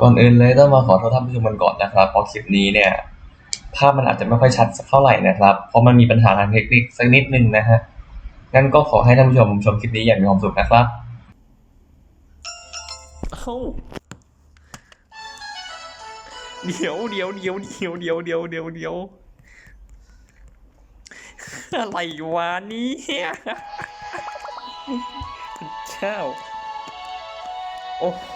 ก่อนอื่นเลยต้องมาขอโทษท่านผู้ชมกันก่อนนะครับเพราะคลิปนี้เนี่ยภาพมันอาจจะไม่ค่อยชัดสักเท่าไหร่นะครับ เพราะมันมีปัญหาทางเทคนิคสักนิดนึงนะฮะงั้นก็ขอให้ท่านผู้ชมชมคลิปนี้อย่างมีความสุขนะครับเอ้าเดี๋ยวเดี๋ยวเดี๋ยวเดี๋ยวเดี๋ยวเดี๋ยวเดี๋ยวเดี๋ยวอะไรวะเนี่ยเจ้าโอ้โห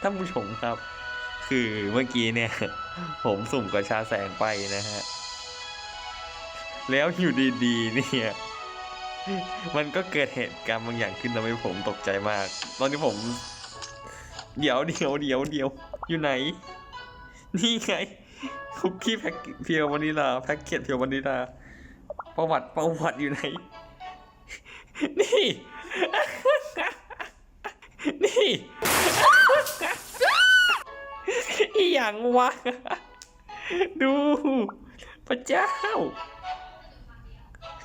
ท่านผู้ชมครับ คือเมื่อกี้เนี่ย ผมสุ่มกระชาแสงไปนะฮะ แล้วอยู่ดีๆเนี่ย มันก็เกิดเหตุการณ์บางอย่างขึ้นทำให้ผมตกใจมาก ตอนที่ผม เดี๋ยวเดี๋ยวเดี๋ยวเดี๋ยวอยู่ไหน นี่ไงคุกกี้แพ็กเพียววานิลาแพ็กเกจเพียววานิลาประวัติประวัติอยู่ไหน นี่ นี่ อีหยังวะ ดู พระเจ้า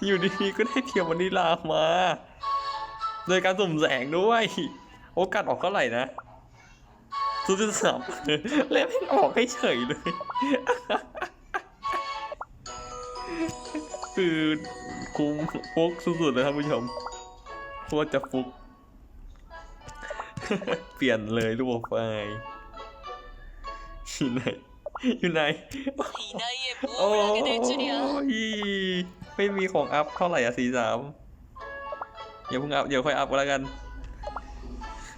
อยู่ดีๆก็ได้เทียมวานิลามา โดยการสุ่มแสงด้วย โอกาสออกเท่าไหร่นะศูนย์จุดสามแล้วไม่ออกให้เฉยเลย คือคุ้มฟุกสุดๆเลยท่านผู้ชมโคตรจะฟุก เปลี่ยนเลยรูปโปรไฟล์อยู่ไหน อยู่ไหน 이 나이에 โอ้ 뭘 하게 될 줄이야. ยไม่มีของอัพเท่าไหร่อ่ะสี่สามอย่าเพิ่งอัพ เดี๋ยวค่อยอัพก็แล้วกัน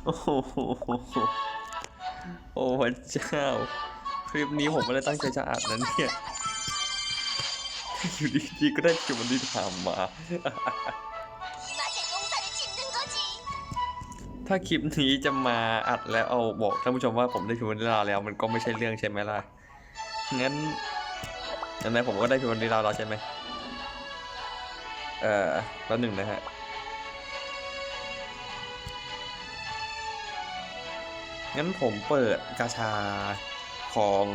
โอ้โหโอ้พระเจ้า คลิปนี้ผมไม่ได้ตั้งใจจะอัดนะเนี่ย อยู่ดีๆก็ได้คิวมันที่ถามมา ถ้าคลิปนี้จะมาอัดแล้วเอาบอกท่านผู้ชมว่าผมได้พิมพ์วานิลาแล้วมันก็ไม่ใช่เรื่องใช่ไหมล่ะ งั้นงั้นไหนผมก็ได้พิมพ์วานิลาแล้วใช่ไหมเอ่อแป๊บหนึ่งนะฮะงั้นผมเปิดกาชาของ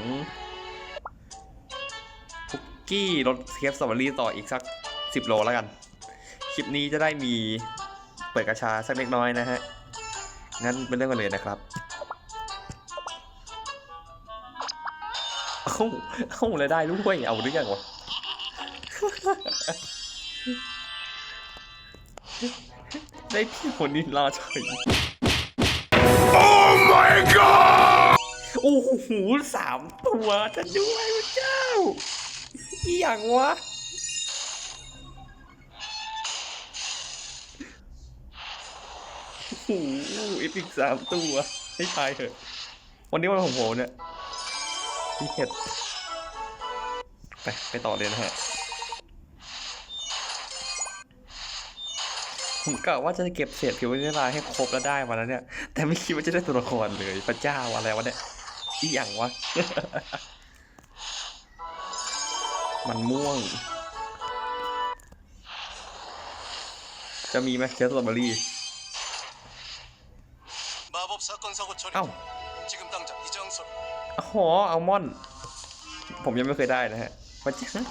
คุกกี้รสเค้กสตรอเบอรี่ต่ออีกสักสิบโลแล้วกัน คลิปนี้จะได้มีเปิดกาชาสักเล็กน้อยนะฮะ งั้นเป็นเรื่องกันเลยนะครับเอ้าเอ้าเลยได้ด้วยเอาหรือยังวะได้พี่คนนี้ลาเฉยโอ้โหสามตัวจะด้วยพระเจ้าอีหยังวะ โอ้โหอีพิกสามตัวให้ทายเถอะ วันนี้วันของผมเนี่ยพี่เห็ดไปไปต่อเลยนะฮะ ผมกะว่าจะเก็บเศษผิวนิลายให้ครบแล้วได้มาแล้วเนี่ย แต่ไม่คิดว่าจะได้ตัวละครเลย พระเจ้าอะไรวะเนี่ยอีหยังวะ มันม่วง จะมีไหมเคสสตรอเบอรี่ 마법 사건 사고 처리 เอ้า 지금 당장 이 장소로 อ๋ออัลมอนด์ผมยังไม่เคยได้นะฮะพระเจ้า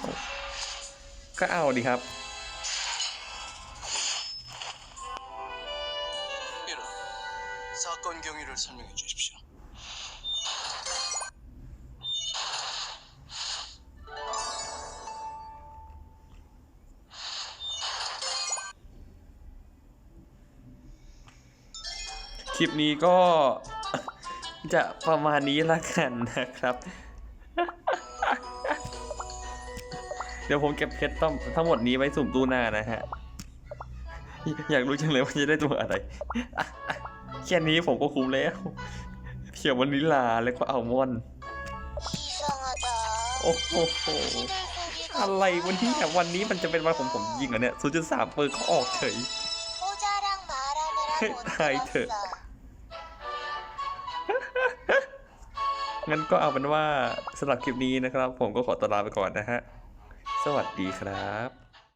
ก็เอาดีครับ 1번 사건 경위를 설명해 주십시오 ลิปนี้ก็จะประมาณนี้ละกันนะครับ เดี๋ยวผมเก็บเพชรทั้งหมดนี้ไว้สุ่มตู้หน้านะฮะ อยากรู้จังเลยว่าจะได้ตัวอะไร แค่นี้ผมก็คุ้มแล้วเขียววานิลาแล้วก็อัลมอนโอ้โห อะไรวันที่แบบวันนี้มันจะเป็นวันของผมยิงอะเนี่ยศูนย์จุปอร์เขาออกเฉย ตายเถอะ งั้นก็เอาเป็นว่าสำหรับคลิปนี้นะครับ ผมก็ขอตัวลาไปก่อนนะฮะ สวัสดีครับ